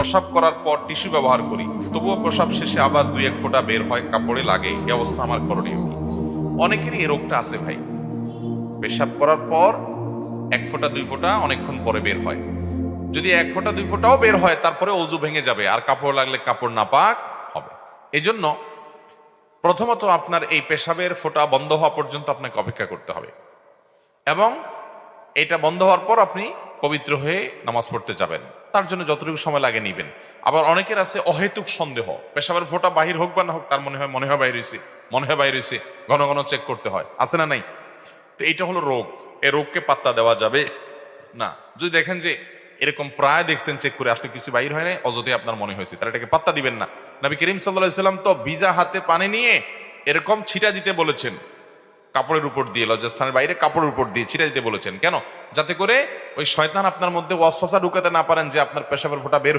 প্রসাব করার পর টিস্যু ব্যবহার করি। তবুও প্রসাব শেষে আবার দুই এক ফোঁটা বের হয়, কাপড়ে লাগে। এই অবস্থা আমার করণীয়? অনেকেরই এই রোগটা আছে ভাই। পেশাব করার পর এক ফোঁটা, দুই ফোঁটা অনেকক্ষণ পরে বের হয়। যদি এক ফোঁটা, দুই ফোঁটাও বের হয়, তারপরে অজু ভেঙে যাবে। আর কাপড় লাগলে কাপড় না পাক হবে। এজন্য প্রথমত আপনার এই পেশাবের ফোঁটা বন্ধ হওয়া পর্যন্ত আপনাকে অপেক্ষা করতে হবে। এবং এটা বন্ধ হওয়ার পর আপনি পবিত্র হয়ে নামাজ পড়তে যাবেন। তার জন্য যতটুকু সময় লাগে নিবেন। আবার অনেকের আছে অহেতুক সন্দেহ। পেশাবের ফোঁটা বাহির হোক বা না হোক, তার মনে হয় মনে হয় বাইর হয়েছে মনে হয় বাইর হয়েছে ঘন ঘন চেক করতে হয়। আছে না নাই? তো এইটা হলো রোগ। এই রোগকে পাত্তা দেওয়া যাবে না। যদি দেখেন যে এরকম প্রায় দেখছেন চেক করে, আসলে কিছু বাইর হয় না অযথে আপনার মনে হয়েছে, তাহলে এটাকে পাত্তা দিবেন না। নবী করিম সাল্লাহ সাল্লাম তো ভিজা হাতে পানি নিয়ে এরকম ছিটা দিতে বলেছেন। কাপড়ের উপর দিয়ে, লজ্জাস্থানের বাইরে কাপড়ের উপর দিয়ে ছিটা দিতে বলেছেন। কেন? যাতে করে ওই শয়তান আপনার মধ্যে অস্বসা ঢুকাতে না পারেন যে আপনার পেশাবের ফোটা বের